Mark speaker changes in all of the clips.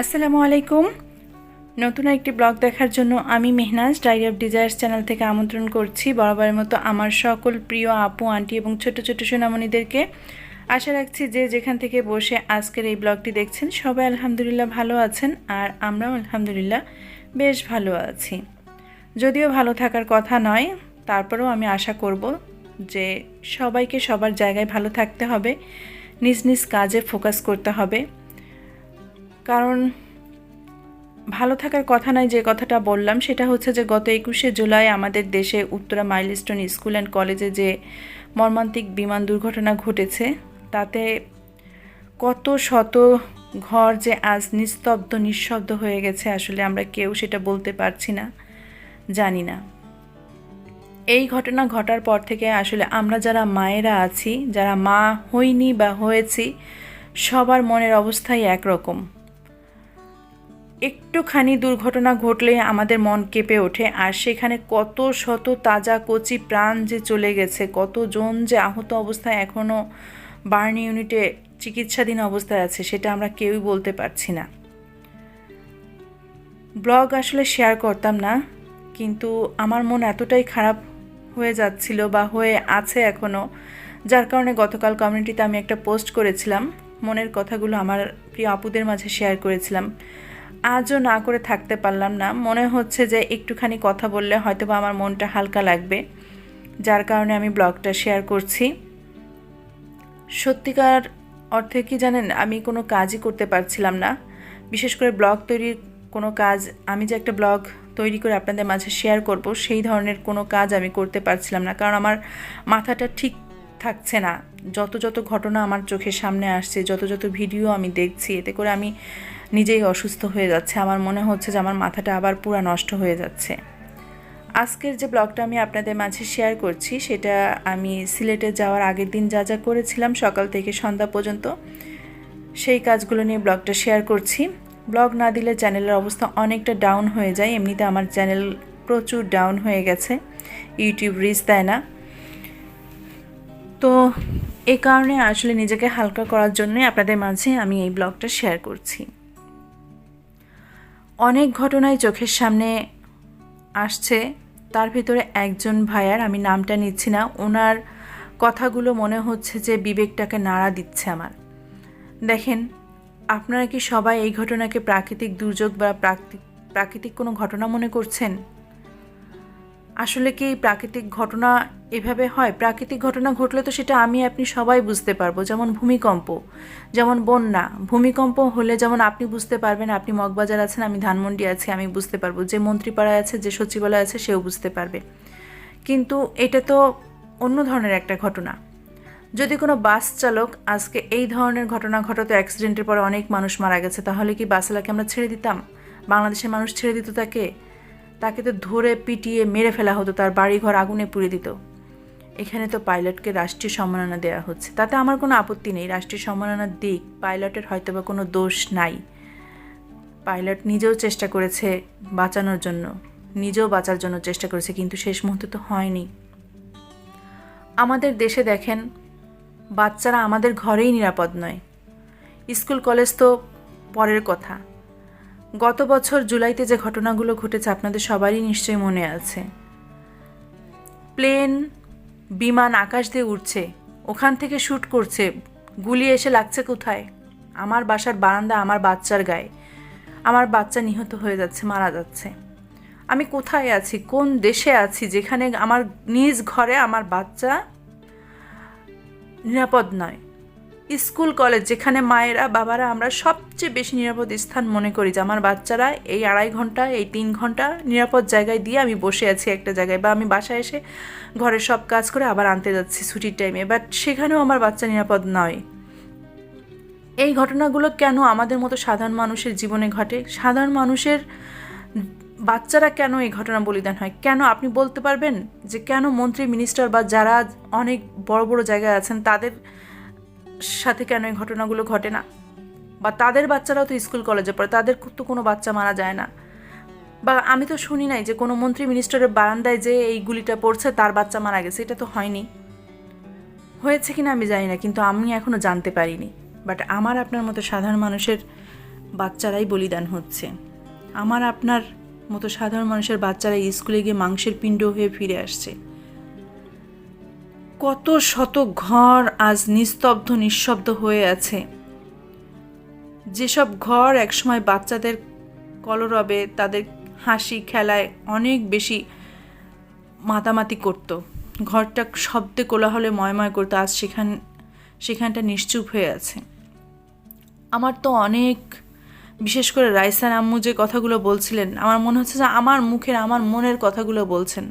Speaker 1: আসসালামু আলাইকুম। নতুন একটি ব্লগ দেখার জন্য আমি Mehnaz diary of desires channel থেকে আমন্ত্রণ করছি বরাবরের মতো আমার সকল প্রিয় আপু, আন্টি এবং ছোট ছোট সোনামণিদেরকে। আশা রাখছি যে যেখান থেকে বসে আজকের এই ব্লগটি দেখছেন, সবাই আলহামদুলিল্লাহ ভালো আছেন আর আমরাও আলহামদুলিল্লাহ বেশ ভালো আছি। যদিও ভালো থাকার কথা নয়, তারপরেও আমি আশা করব যে সবাইকে সবার জায়গায় ভালো থাকতে হবে, নিজ নিজ কাজে ফোকাস করতে হবে। কারণ ভালো থাকার কথা নয় যে কথাটা বললাম, সেটা হচ্ছে যে গত একুশে জুলাই আমাদের দেশে উত্তরা মাইলস্টোন স্কুল অ্যান্ড কলেজে যে মর্মান্তিক বিমান দুর্ঘটনা ঘটেছে, তাতে কত শত ঘর যে আজ নিস্তব্ধ, নিঃশব্দ হয়ে গেছে, আসলে আমরা কেউ সেটা বলতে পারছি না, জানি না। এই ঘটনা ঘটার পর থেকে আসলে আমরা যারা মায়েরা আছি, যারা মা হইনি বা হয়েছি, সবার মনের অবস্থাই একরকম। একটুখানি দুর্ঘটনা ঘটলে আমাদের মন কেঁপে ওঠে, আর সেখানে কত শত তাজা কচি প্রাণ যে চলে গেছে, কতজন যে আহত অবস্থায় এখনও বার্ন ইউনিটে চিকিৎসাধীন অবস্থায় আছে, সেটা আমরা কেউই বলতে পারছি না। ব্লগ আসলে শেয়ার করতাম না, কিন্তু আমার মন এতটাই খারাপ হয়ে যাচ্ছিল বা হয়ে আছে এখনও যার কারণে গতকাল কমিউনিটিতে আমি একটা পোস্ট করেছিলাম। মনের কথাগুলো আমার প্রিয় আপুদের মাঝে শেয়ার করেছিলাম। আজও না করে থাকতে পারলাম না। মনে হচ্ছে যে একটুখানি কথা বললে হয়তো বা আমার মনটা হালকা লাগবে। যার কারণে আমি ব্লগটা শেয়ার করছি। সত্যিকার অর্থে কি জানেন, আমি কোনো কাজই করতে পারছিলাম না। বিশেষ করে ব্লগ তৈরির কোনো কাজ, আমি যে একটা ব্লগ তৈরি করে আপনাদের মাঝে শেয়ার করব, সেই ধরনের কোনো কাজ আমি করতে পারছিলাম না। কারণ আমার মাথাটা ঠিক থাকছে না। যত যত ঘটনা আমার চোখের সামনে আসছে, যত যত ভিডিও আমি দেখছি, এতে করে আমি নিজেই অসুস্থ হয়ে যাচ্ছে। আমার মনে হচ্ছে যে আমার মাথাটা আবার পুরো নষ্ট হয়ে যাচ্ছে। আজকের যে ব্লগটা আমি আপনাদের মাঝে শেয়ার করছি, সেটা আমি সিলেটে যাওয়ার আগের দিন যা যা করেছিলাম, সকাল থেকে সন্ধ্যা পর্যন্ত সেই কাজগুলো নিয়ে ব্লগটা শেয়ার করছি। ব্লগ না দিলে চ্যানেলের অবস্থা অনেকটা ডাউন হয়ে যায়। এমনিতে আমার চ্যানেল প্রচুর ডাউন হয়ে গেছে। ইউটিউব রিচ দেয় না। তো এ কারণে আসলে নিজেকে হালকা করার জন্যই আপনাদের মাঝে আমি এই ব্লগটা শেয়ার করছি। অনেক ঘটনাই চোখের সামনে আসছে। তার ভিতরে একজন ভাইয়ার, আমি নামটা নিচ্ছি না, ওনার কথাগুলো মনে হচ্ছে যে বিবেকটাকে নাড়া দিচ্ছে আমার। দেখেন, আপনারা কি সবাই এই ঘটনাকে প্রাকৃতিক দুর্যোগ বা প্রাকৃতিক প্রাকৃতিক কোনো ঘটনা মনে করছেন? আসলে কি প্রাকৃতিক ঘটনা এভাবে হয়? প্রাকৃতিক ঘটনা ঘটলে তো সেটা আমি, আপনি সবাই বুঝতে পারব। যেমন ভূমিকম্প, যেমন বন্যা। ভূমিকম্প হলে যেমন আপনি বুঝতে পারবেন, আপনি মগবাজার আছেন, আমি ধানমন্ডি আছি, আমি বুঝতে পারব। যে মন্ত্রীপাড়ায় আছে, যে সচিবালয় আছে, সেও বুঝতে পারবে। কিন্তু এটা তো অন্য ধরনের একটা ঘটনা। যদি কোনো বাস চালক আজকে এই ধরনের ঘটনা ঘটাতো অ্যাক্সিডেন্টের পরে অনেক মানুষ মারা গেছে, তাহলে কি বাসওয়ালাকে আমরা ছেড়ে দিতাম? বাংলাদেশের মানুষ ছেড়ে দিত তাকে? তাকে তো ধরে পিটিয়ে মেরে ফেলা হতো, তার বাড়িঘর আগুনে পুড়ে দিত। এখানে তো পাইলটকে রাষ্ট্রীয় সম্মাননা দেওয়া হচ্ছে। তাতে আমার কোনো আপত্তি নেই। রাষ্ট্রীয় সম্মাননার দিক, পাইলটের হয়তো বা কোনো দোষ নাই। পাইলট নিজেও চেষ্টা করেছে বাঁচানোর জন্য, নিজেও বাঁচার জন্য চেষ্টা করেছে, কিন্তু শেষ মুহূর্তে তো হয়নি। আমাদের দেশে দেখেন, বাচ্চারা আমাদের ঘরেই নিরাপদ নয়। স্কুল, কলেজ তো পরের কথা। গত বছর জুলাইতে যে ঘটনাগুলো ঘটেছে আপনাদের সবারই নিশ্চয়ই মনে আছে। প্লেন, বিমান, আকাশ দিয়ে উঠছে ওখান থেকে শ্যুট করছে গুলি এসে লাগছে কোথায়? আমার বাসার বারান্দা আমার বাচ্চার গায়ে। আমার বাচ্চা নিহত হয়ে যাচ্ছে, মারা যাচ্ছে। আমি কোথায় আছি? কোন দেশে আছি? যেখানে আমার নিজ ঘরে আমার বাচ্চা নিরাপদ নয়। স্কুল, কলেজ, যেখানে মায়েরা, বাবারা আমরা সবচেয়ে বেশি নিরাপদ স্থান মনে করি, যে আমার বাচ্চারা এই আড়াই ঘণ্টা, এই তিন ঘণ্টা নিরাপদ জায়গায় দিয়ে আমি বসে আছি একটা জায়গায়, বা আমি বাসায় এসে ঘরের সব কাজ করে আবার আনতে যাচ্ছি ছুটির টাইমে বাট সেখানেও আমার বাচ্চা নিরাপদ নয়। এই ঘটনাগুলো কেন আমাদের মতো সাধারণ মানুষের জীবনে ঘটে? সাধারণ মানুষের বাচ্চারা কেন এই ঘটনা বলিদান হয়? কেন আপনি বলতে পারবেন যে কেন মন্ত্রী মিনিস্টার বা যারা অনেক বড় বড় জায়গায় আছেন, তাদের সাথে কেন এই ঘটনাগুলো ঘটে না? বা তাদের বাচ্চারাও তো স্কুল কলেজে পড়ে, তাদের তো কোনো বাচ্চা মারা যায় না। বা আমি তো শুনি নাই যে কোনো মন্ত্রী মিনিস্টারের বারান্দায় যে এই গুলিটা পড়ছে, তার বাচ্চা মারা গেছে, এটা তো হয়নি। হয়েছে কিনা আমি জানি না, কিন্তু আমি এখনও জানতে পারিনি। বাট আমার আপনার মতো সাধারণ মানুষের বাচ্চারাই বলিদান হচ্ছে। আমার আপনার মতো সাধারণ মানুষের বাচ্চারা স্কুলে গিয়ে মাংসের পিণ্ড হয়ে ফিরে আসছে। কত শত ঘর আজ নিস্তব্ধ, নিঃশব্দ হয়ে আছে। যেসব ঘর একসময় বাচ্চাদের কলরবে, তাদের হাসি খেলায় অনেক বেশি মাতামাতি করতো। ঘরটা শব্দে কোলাহলে ময়ময় করতো, আজ সেখান, সেখানটা নিশ্চুপ হয়ে আছে। আমার তো অনেক, বিশেষ করে রাইসান আম্মু যে কথাগুলো বলছিলেন, আমার মনে হচ্ছে যে আমার মুখের, আমার মনের কথাগুলো বলছেন।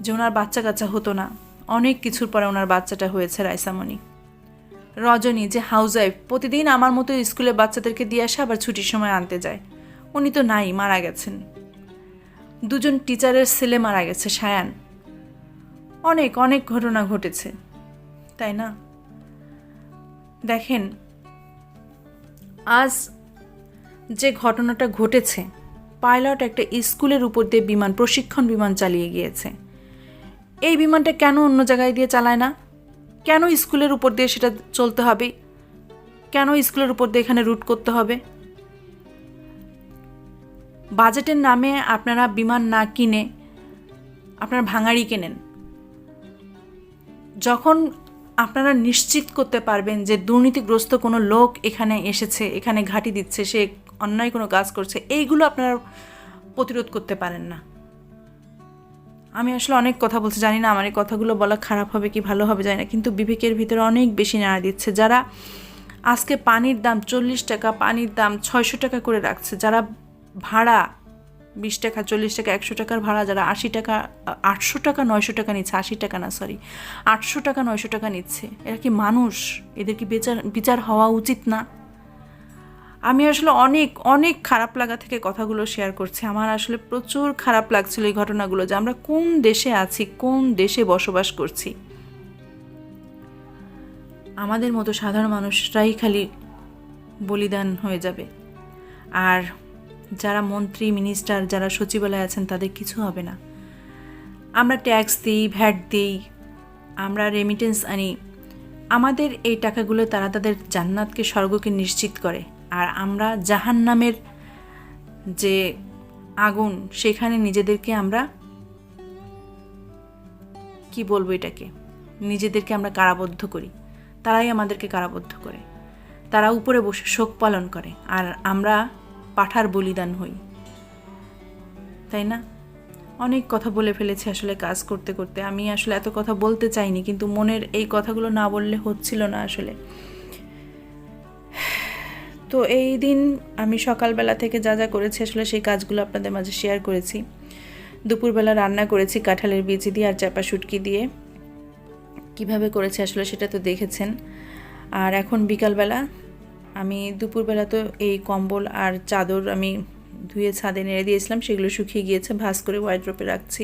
Speaker 1: যে ওনার বাচ্চা কাচ্চা হতো না। অনেক কিছুর পরে ওনার বাচ্চাটা হয়েছে রাইসামণি রজনী যে হাউস ওয়াইফ প্রতিদিন আমার মতো স্কুলে বাচ্চাদেরকে দিয়ে আসে, আবার ছুটির সময় আনতে যায়। উনি তো নাই, মারা গেছেন। দুজন টিচারের ছেলে মারা গেছে, সায়ান। অনেক অনেক ঘটনা ঘটেছে। তাই না? দেখেন, আজ যে ঘটনাটা ঘটেছে, পাইলট একটা স্কুলের উপর দিয়ে বিমান, প্রশিক্ষণ বিমান চালিয়ে গিয়েছে। এই বিমানটা কেন অন্য জায়গায় দিয়ে চালায় না? কেন স্কুলের উপর দিয়ে সেটা চলতে হবে? কেন স্কুলের উপর দিয়ে এখানে রুট করতে হবে? বাজেটের নামে আপনারা বিমান না কিনে আপনারা ভাঙাড়ি কেনেন। যখন আপনারা নিশ্চিত করতে পারবেন যে দুর্নীতিগ্রস্ত কোনো লোক এখানে এসেছে, এখানে ঘাঁটি দিচ্ছে, সে অন্যায় কোনো কাজ করছে, এইগুলো আপনারা প্রতিরোধ করতে পারেন না। আমি আসলে অনেক কথা বলছি, জানি না আমার এই কথাগুলো বলা খারাপ হবে কি ভালো হবে, জানি না। কিন্তু বিবেকের ভিতরে অনেক বেশি নাড়া দিচ্ছে। যারা আজকে পানির দাম চল্লিশ টাকা, পানির দাম ছয়শো টাকা করে রাখছে, যারা ভাড়া বিশ টাকা, চল্লিশ টাকা, একশো টাকার ভাড়া, যারা আশি টাকা, আটশো টাকা, নয়শো টাকা নিচ্ছে, আশি টাকা না সরি আটশো টাকা, নয়শো টাকা নিচ্ছে, এরা কি মানুষ? এদের কি বিচার বিচার হওয়া উচিত না? আমি আসলে অনেক অনেক খারাপ লাগা থেকে কথাগুলো শেয়ার করছি। আমার আসলে প্রচুর খারাপ লাগছিল এই ঘটনাগুলো যে আমরা কোন দেশে আছি, কোন দেশে বসবাস করছি। আমাদের মতো সাধারণ মানুষরাই খালি বলিদান হয়ে যাবে। আর যারা মন্ত্রী মিনিস্টার যারা সচিবালয়ে আছেন তাদের কিছু হবে না। আমরা ট্যাক্স দিই ভ্যাট দিই, আমরা রেমিটেন্স আনি। আমাদের এই টাকাগুলো তারা তাদের জান্নাতকে স্বর্গকে নিশ্চিত করে। আর আমরা জাহান নামের যে আগুন, সেখানে নিজেদেরকে আমরা কি বলব এটাকে? নিজেদেরকে আমরা কারাবদ্ধ করি। তারাই আমাদেরকে কারাবদ্ধ করে। তারা উপরে বসে শোক পালন করে। আর আমরা পাঠার বলিদান হই। তাই না? অনেক কথা বলে ফেলেছি আসলে কাজ করতে করতে। আমি আসলে এত কথা বলতে চাইনি, কিন্তু মনের এই কথাগুলো না বললে হচ্ছিল না আসলে। তো এই দিন আমি সকালবেলা থেকে যা যা করেছি আসলে সেই কাজগুলো আপনাদের মাঝে শেয়ার করেছি। দুপুরবেলা রান্না করেছি কাঁঠালের বীজ দিয়ে আর চাপা শুটকি দিয়ে। কীভাবে করেছি আসলে সেটা তো দেখেছেন। আর এখন বিকালবেলা আমি দুপুরবেলা তো এই কম্বল আর চাদর আমি ধুয়ে ছাদে নেড়ে দিয়েছিলাম, সেগুলো শুকিয়ে গিয়েছে ভাস করে ওয়াইড্রোপে রাখছি।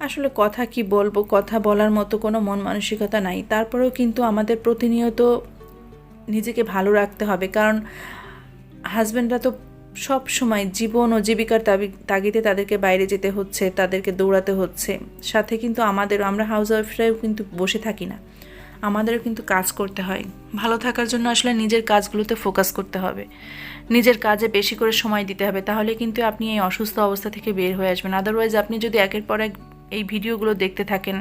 Speaker 1: আসলে কথা কি বলব, কথা বলার মতো কোনো মন মানসিকতা নাই। তারপরেও কিন্তু আমাদের প্রতিনিয়ত নিজেকে ভালো রাখতে হবে। কারণ হাজব্যান্ডরা তো সব সময় জীবন ও জীবিকার তাগিদে তাদেরকে বাইরে যেতে হচ্ছে, তাদেরকে দৌড়াতে হচ্ছে। সাথে কিন্তু আমাদেরও, আমরা হাউস ওয়াইফরাও কিন্তু বসে থাকি না। আমাদেরও কিন্তু কাজ করতে হয়। ভালো থাকার জন্য আসলে নিজের কাজগুলোতে ফোকাস করতে হবে। নিজের কাজে বেশি করে সময় দিতে হবে। তাহলে কিন্তু আপনি এই অসুস্থ অবস্থা থেকে বের হয়ে আসবেন। আদারওয়াইজ আপনি যদি একের পর এক এই ভিডিওগুলো দেখতে থাকেন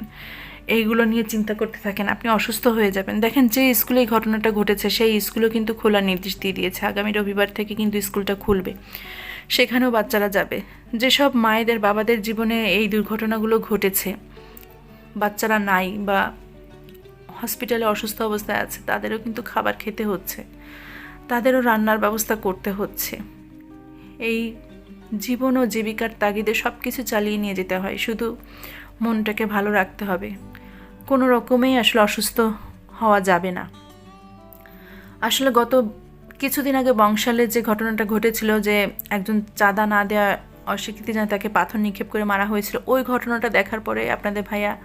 Speaker 1: এইগুলো নিয়ে চিন্তা করতে থাকেন, আপনি অসুস্থ হয়ে যাবেন। দেখেন যে স্কুলে এই ঘটনাটা ঘটেছে, সেই স্কুলও কিন্তু খোলার নির্দেশ দিয়ে দিয়েছে। আগামী রবিবার থেকে কিন্তু স্কুলটা খুলবে, সেখানেও বাচ্চারা যাবে। যেসব মায়েদের, বাবাদের জীবনে এই দুর্ঘটনাগুলো ঘটেছে, বাচ্চারা নাই বা হসপিটালে অসুস্থ অবস্থায় আছে, তাদেরও কিন্তু খাবার খেতে হচ্ছে, তাদেরও রান্নার ব্যবস্থা করতে হচ্ছে। এই জীবন ও জীবিকার তাগিদে সব কিছু চালিয়ে নিয়ে যেতে হয়। শুধু মনটাকে ভালো রাখতে হবে। কোনো রকমেই আসলে অসুস্থ হওয়া যাবে না। আসলে গত কিছুদিন আগে বংশালে যে ঘটনাটা ঘটেছিল যে একজন চাঁদা না দেওয়া অস্বীকৃতি জানে তাকে পাথর নিক্ষেপ করে মারা হয়েছিল, ওই ঘটনাটা দেখার পরে আপনাদের ভাইয়া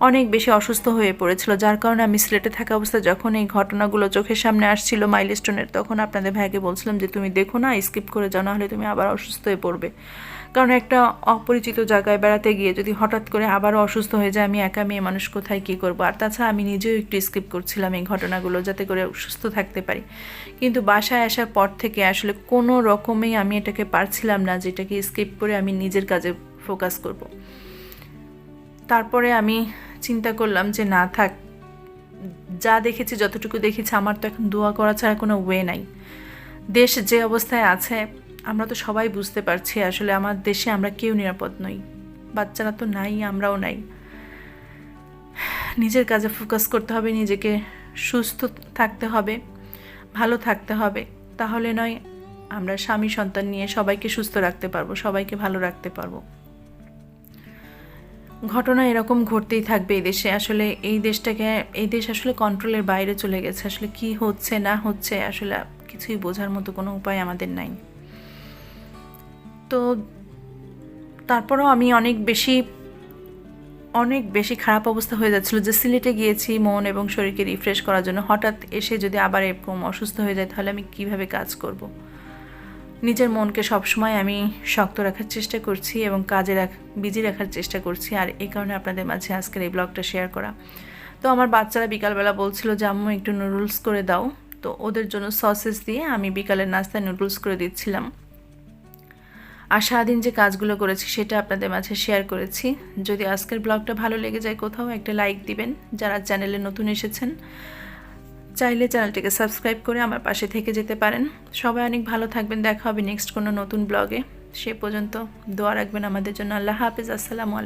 Speaker 1: অনেক বেশি অসুস্থ হয়ে পড়েছিল। যার কারণে আমি সিলেটে থাকা অবস্থায় যখন এই ঘটনাগুলো চোখের সামনে আসছিল মাইলস্টোনের, তখন আপনাদের ভাইকে বলছিলাম যে, তুমি দেখো না, স্কিপ করে যাও না হলে তুমি আবার অসুস্থ হয়ে পড়বে। কারণ একটা অপরিচিত জায়গায় বেড়াতে গিয়ে যদি হঠাৎ করে আবারও অসুস্থ হয়ে যায়, আমি একা মেয়ে মানুষ কোথায় কী করব? আর তাছাড়া আমি নিজেও একটু স্কিপ করছিলাম এই ঘটনাগুলো যাতে করে সুস্থ থাকতে পারি। কিন্তু বাসায় আসার পর থেকে আসলে কোনো রকমেই আমি এটাকে পারছিলাম না যে, এটাকে স্কিপ করে আমি নিজের কাজে ফোকাস করব। তারপরে আমি চিন্তা করলাম যে না থাক, যা দেখেছি, যতটুকু দেখেছি, আমার তো এখন দোয়া করা ছাড়া কোনো ওয়ে নাই। দেশ যে অবস্থায় আছে, আমরা তো সবাই বুঝতে পারছি আসলে আমার দেশে আমরা কেউ নিরাপদ নই। বাচ্চারা তো নাই, আমরাও নাই। নিজের কাজে ফোকাস করতে হবে, নিজেকে সুস্থ থাকতে হবে, ভালো থাকতে হবে। তাহলে নয়, আমরা স্বামী সন্তান নিয়ে সবাইকে সুস্থ রাখতে পারব, সবাইকে ভালো রাখতে পারব। ঘটনা এরকম ঘটতেই থাকবে এই দেশে। আসলে এই দেশটাকে, এই দেশ আসলে কন্ট্রোলের বাইরে চলে গেছে। আসলে কি হচ্ছে, না হচ্ছে, আসলে কিছুই বোঝার মতো কোনো উপায় আমাদের নাই। তো তারপরেও আমি অনেক বেশি অনেক বেশি খারাপ অবস্থা হয়ে যাচ্ছিল যে সিলেটে গিয়েছি মন এবং শরীরকে রিফ্রেশ করার জন্য। হঠাৎ এসে যদি আবার এরকম অসুস্থ হয়ে যায়, তাহলে আমি কীভাবে কাজ করব। নিজের মনকে সবসময় আমি শক্ত রাখার চেষ্টা করছি এবং কাজে রাখ, বিজি রাখার চেষ্টা করছি। আর এই কারণে আপনাদের মাঝে আজকের এই ব্লগটা শেয়ার করা। তো আমার বাচ্চারা বিকালবেলা বলছিল যে, আম্মু, একটু নুডলস করে দাও। তো ওদের জন্য সসেস দিয়ে আমি বিকালের নাস্তায় নুডলস করে দিচ্ছিলাম। আর সারাদিন যে কাজগুলো করেছি সেটা আপনাদের মাঝে শেয়ার করেছি। যদি আজকের ব্লগটা ভালো লেগে যায় কোথাও, একটা লাইক দিবেন। যারা চ্যানেলে নতুন এসেছেন চাইলে চ্যানেলটিকে সাবস্ক্রাইব করে আমার পাশে থেকে যেতে পারেন। সবাই অনেক ভালো থাকবেন। দেখা হবে নেক্সট কোনো নতুন ব্লগে। সে পর্যন্ত দোয়া রাখবেন আমাদের জন্য। আল্লাহ হাফিজ। আসসালামু আলাইকুম।